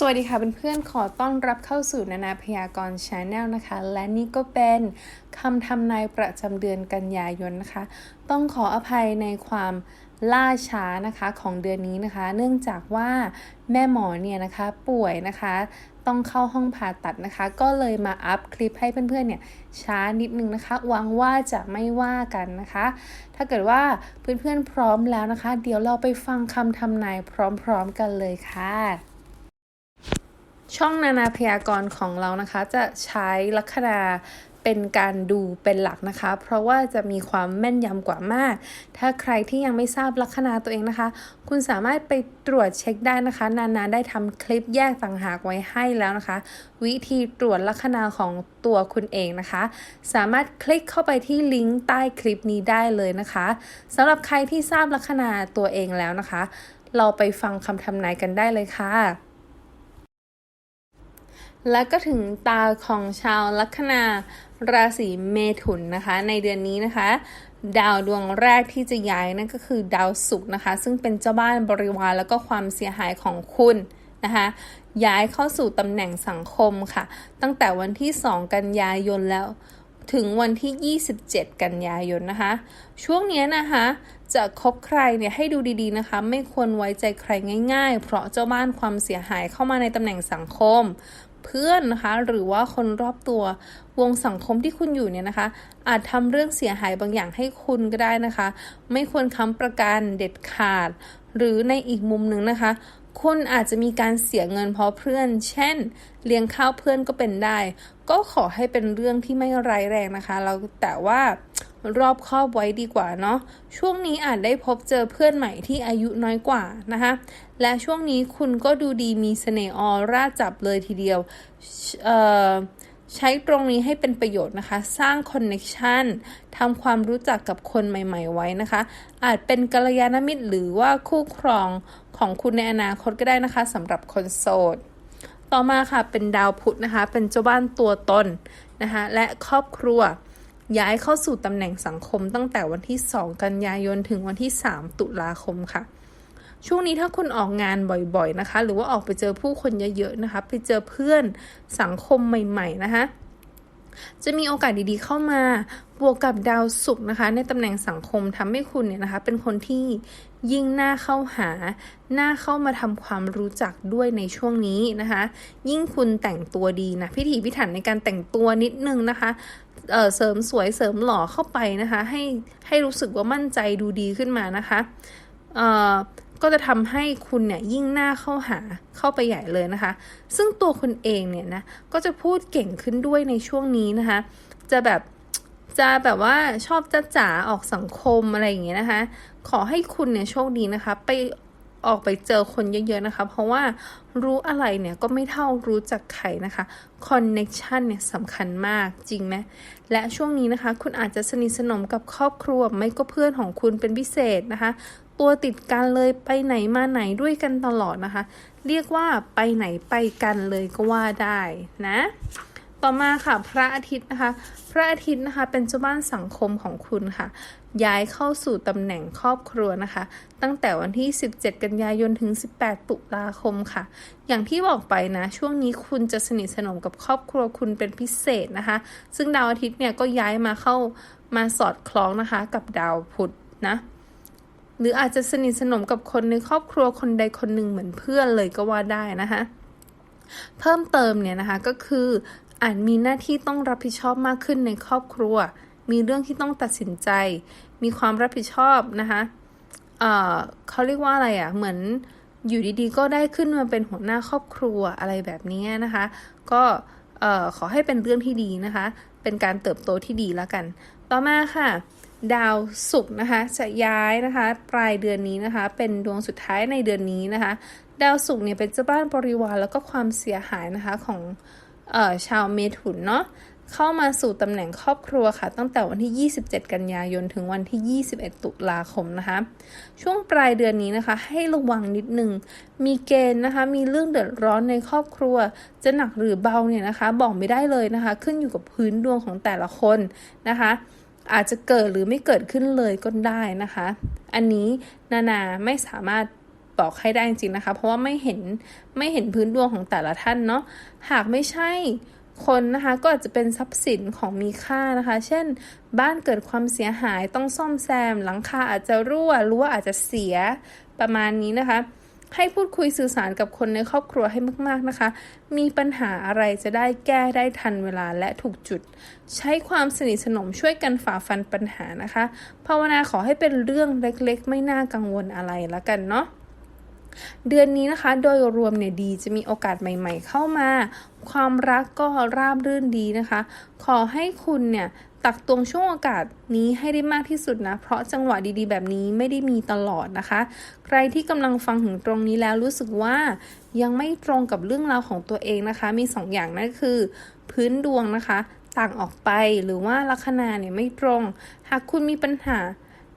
สวัสดีค่ะเพื่อนๆ ขอต้อนรับเข้าสู่นานาพยากรณ์ชาแนลนะคะ และนี่ก็เป็นคำทำนายประจำเดือนกันยายนนะคะ ต้องขออภัยในความล่าช้านะคะของเดือนนี้นะคะ เนื่องจากว่าแม่หมอเนี่ยนะคะป่วยนะคะ ต้องเข้าห้องผ่าตัดนะคะ ก็เลยมาอัพคลิปให้เพื่อนๆเนี่ยช้านิดนึงนะคะหวังว่าจะไม่ว่ากันนะคะ ถ้าเกิดว่าเพื่อนๆพร้อมแล้วนะคะ เดี๋ยวเราไปฟังคำทำนายพร้อมๆกันเลยค่ะ ช่องนานาพยากรณ์ของเรานะคะ จะใช้ลัคนาเป็นการดูเป็นหลักนะคะ เพราะว่าจะมีความแม่นยำกว่ามาก ถ้าใครที่ยังไม่ทราบลัคนาตัวเองนะคะ คุณสามารถไปตรวจเช็คได้นะคะ นานาได้ทำคลิปแยกต่างหากไว้ให้แล้วนะคะ วิธีตรวจลัคนาของตัวคุณเองนะคะ สามารถคลิกเข้าไปที่ลิงก์ใต้คลิปนี้ได้เลยนะคะสำหรับใครที่ทราบลัคนาตัวเองแล้วนะคะ เราไปฟังคำทำนายกันได้เลยค่ะ และก็ถึงตาของชาวลัคนาราศีเมถุนนะคะ ในเดือนนี้นะคะ ดาวดวงแรกที่จะย้ายนั่นก็คือดาวศุกร์นะคะ ซึ่งเป็นเจ้าบ้านบริวารแล้วก็ความเสียหายของคุณนะคะย้ายเข้าสู่ตำแหน่งสังคมค่ะ ตั้งแต่วันที่ 2 กันยายนแล้ว ถึงวันที่ 27 กันยายนนะคะ ช่วงนี้นะคะ จะคบใครเนี่ยให้ดูดีๆนะคะ ไม่ควรไว้ใจใครง่าย ๆ เพราะเจ้าบ้านความเสียหายเข้ามาในตำแหน่งสังคม เพื่อนนะคะ หรือว่าคนรอบตัววงสังคมที่คุณอยู่เนี่ยนะคะ อาจทำเรื่องเสียหายบางอย่างให้คุณก็ได้นะคะ ไม่ควรค้ำประกันเด็ดขาด หรือในอีกมุมหนึ่งนะคะ คุณอาจจะมีการเสียเงินเพราะเพื่อน เช่น เลี้ยงข้าวเพื่อนก็เป็นได้ ก็ขอให้เป็นเรื่องที่ไม่ร้ายแรงนะคะ เราแต่ว่า รอบคอบไว้ดีกว่าเนาะช่วงนี้อาจได้พบเจอเพื่อนใหม่ที่อายุน้อยกว่านะคะและช่วงนี้คุณก็ดูดีมีเสน่ห์ออร่าจับเลยทีเดียวใช้ตรงนี้ให้เป็นประโยชน์นะคะ สร้างคอนเน็ชันทำความรู้จักกับคนใหม่ ๆ ไว้นะคะ อาจเป็นกัลยาณมิตรหรือว่าคู่ครองของคุณในอนาคตก็ได้นะคะสำหรับคนโสด ต่อมาค่ะเป็นดาวพุธนะคะ เป็นเจ้าบ้านตัวตนนะคะ และครอบครัว ย้ายเข้าสู่ตำแหน่งสังคมตั้งแต่วันที่ 2 กันยายนถึงวันที่ 3 ตุลาคมค่ะ ช่วงนี้ถ้าคุณออกงานบ่อยๆนะคะ หรือว่าออกไปเจอผู้คนเยอะๆนะคะ ไปเจอเพื่อนสังคมใหม่ๆนะคะจะมีโอกาสดีๆเข้ามา บวกกับดาวศุกร์นะคะ ในตำแหน่งสังคมทำให้คุณเนี่ยนะคะ เป็นคนที่ยิ่งหน้าเข้าหา หน้าเข้ามาทำความรู้จักด้วยในช่วงนี้นะคะ ยิ่งคุณแต่งตัวดีนะ พิถีพิถันในการแต่งตัวนิดนึงนะคะ เสริมสวยเสริมหล่อเข้าไปนะคะ ให้ให้รู้สึกว่ามั่นใจดูดีขึ้นมานะคะก็จะทำให้คุณเนี่ยยิ่งหน้าเข้าหาเข้าไปใหญ่เลยนะคะ ซึ่งตัวคุณเองเนี่ยนะก็จะพูดเก่งขึ้นด้วยในช่วงนี้นะคะ จะแบบจะแบบว่าชอบจ้าจ๋าออกสังคมอะไรอย่างเงี้ยนะคะ ขอให้คุณเนี่ยโชคดีนะคะ ไป ออกไปเจอคนเยอะๆนะคะ เพราะว่ารู้อะไรเนี่ยก็ไม่เท่ารู้จักใครนะคะคอนเน็ชันเนี่ยสำคัญมากจริงไหมและช่วงนี้นะคะ คุณอาจจะสนิทสนมกับครอบครัวไม่ก็เพื่อนของคุณเป็นพิเศษนะคะ ตัวติดกันเลยไปไหนมาไหนด้วยกันตลอดนะคะ เรียกว่าไปไหนไปกันเลยก็ว่าได้นะ ต่อมาค่ะพระอาทิตย์นะคะ พระอาทิตย์นะคะเป็นเจ้าบ้านสังคมของคุณค่ะ ย้ายเข้าสู่ตำแหน่งครอบครัวนะคะ ตั้งแต่วันที่ 17 กันยายนถึง 18 ตุลาคมค่ะ อย่างที่บอกไปนะ ช่วงนี้คุณจะสนิทสนมกับครอบครัวคุณเป็นพิเศษนะคะ ซึ่งดาวอาทิตย์เนี่ยก็ย้ายมาเข้ามาสอดคล้องนะคะ กับดาวพุธนะหรืออาจจะสนิทสนมกับคนในครอบครัวคนใดคนหนึ่งเหมือนเพื่อนเลยก็ว่าได้นะคะ เพิ่มเติมเนี่ยนะคะก็คือ อาจมีหน้าที่ต้องรับผิดชอบมากขึ้นในครอบครัว มีเรื่องที่ต้องตัดสินใจ มีความรับผิดชอบนะคะเเขาเรียกว่าอะไรอะ่ะ เหมือนอยู่ดีๆ ก็ได้ขึ้นมาเป็นหัวหน้าครอบครัวอะไรแบบนี้นะคะ ก็ขอให้เป็นเรื่องที่ดีนะคะ เป็นการเติบโตที่ดีแล้วกัน ต่อมาค่ะ ดาวศุกร์นะคะ จะย้ายนะคะ ปลายเดือนนี้นะคะ เป็นดวงสุดท้ายในเดือนนี้นะคะ ดาวศุกร์เนี่ยเป็นเจ้าบ้านบริวารแล้วก็ความเสียหายนะคะของ ชาวเมถุนเนาะเข้ามาสู่ตำแหน่งครอบครัวค่ะ ตั้งแต่วันที่ 27 กันยายนถึงวันที่ 21 ตุลาคมนะคะ ช่วงปลายเดือนนี้นะคะ ให้ระวังนิดนึง มีเกณฑ์นะคะ มีเรื่องเดือดร้อนในครอบครัว จะหนักหรือเบาเนี่ยนะคะ บอกไม่ได้เลยนะคะ ขึ้นอยู่กับพื้นดวงของแต่ละคนนะคะ อาจจะเกิดหรือไม่เกิดขึ้นเลยก็ได้นะคะ อันนี้นานาไม่สามารถ บอกให้ได้จริงนะคะ เพราะว่าไม่เห็นไม่เห็นพื้นดวงของแต่ละท่านเนาะหากไม่ใช่คนนะคะก็อาจจะเป็นทรัพย์สินของมีค่านะคะ เช่น บ้านเกิดความเสียหายต้องซ่อมแซม หลังคาอาจจะรั่วรั้วอาจจะเสียประมาณนี้นะคะ ให้พูดคุยสื่อสารกับคนในครอบครัวให้มากๆนะคะ มีปัญหาอะไรจะได้แก้ได้ทันเวลาและถูกจุด ใช้ความสนิทสนมช่วยกันฝ่าฟันปัญหานะคะ ภาวนาขอให้เป็นเรื่องเล็กๆ ไม่น่ากังวลอะไรละกันเนาะ เดือนนี้นะคะ โดยรวมเนี่ยดีจะมีโอกาสใหม่ ๆ เข้ามา ความรักก็ราบรื่นดีนะคะ ขอให้คุณเนี่ยตักตวงช่วงโอกาสนี้ให้ได้มากที่สุดนะ เพราะจังหวะดีๆ แบบนี้ไม่ได้มีตลอดนะคะ ใครที่กำลังฟังถึงตรงนี้แล้วรู้สึกว่ายังไม่ตรงกับเรื่องราวของตัวเองนะคะ มี 2ออย่างนั่นคือ พื้นดวงนะคะ ต่างออกไปหรือว่าลัคนาเนี่ยไม่ตรง หากคุณมีปัญหา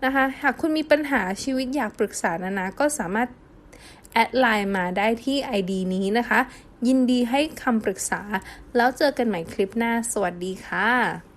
นะคะ หากคุณมีปัญหาชีวิตอยากปรึกษานานาก็สามารถ แอดไลน์มาได้ที่ ID นี้นะคะ ยินดีให้คำปรึกษา แล้วเจอกันใหม่คลิปหน้า สวัสดีค่ะ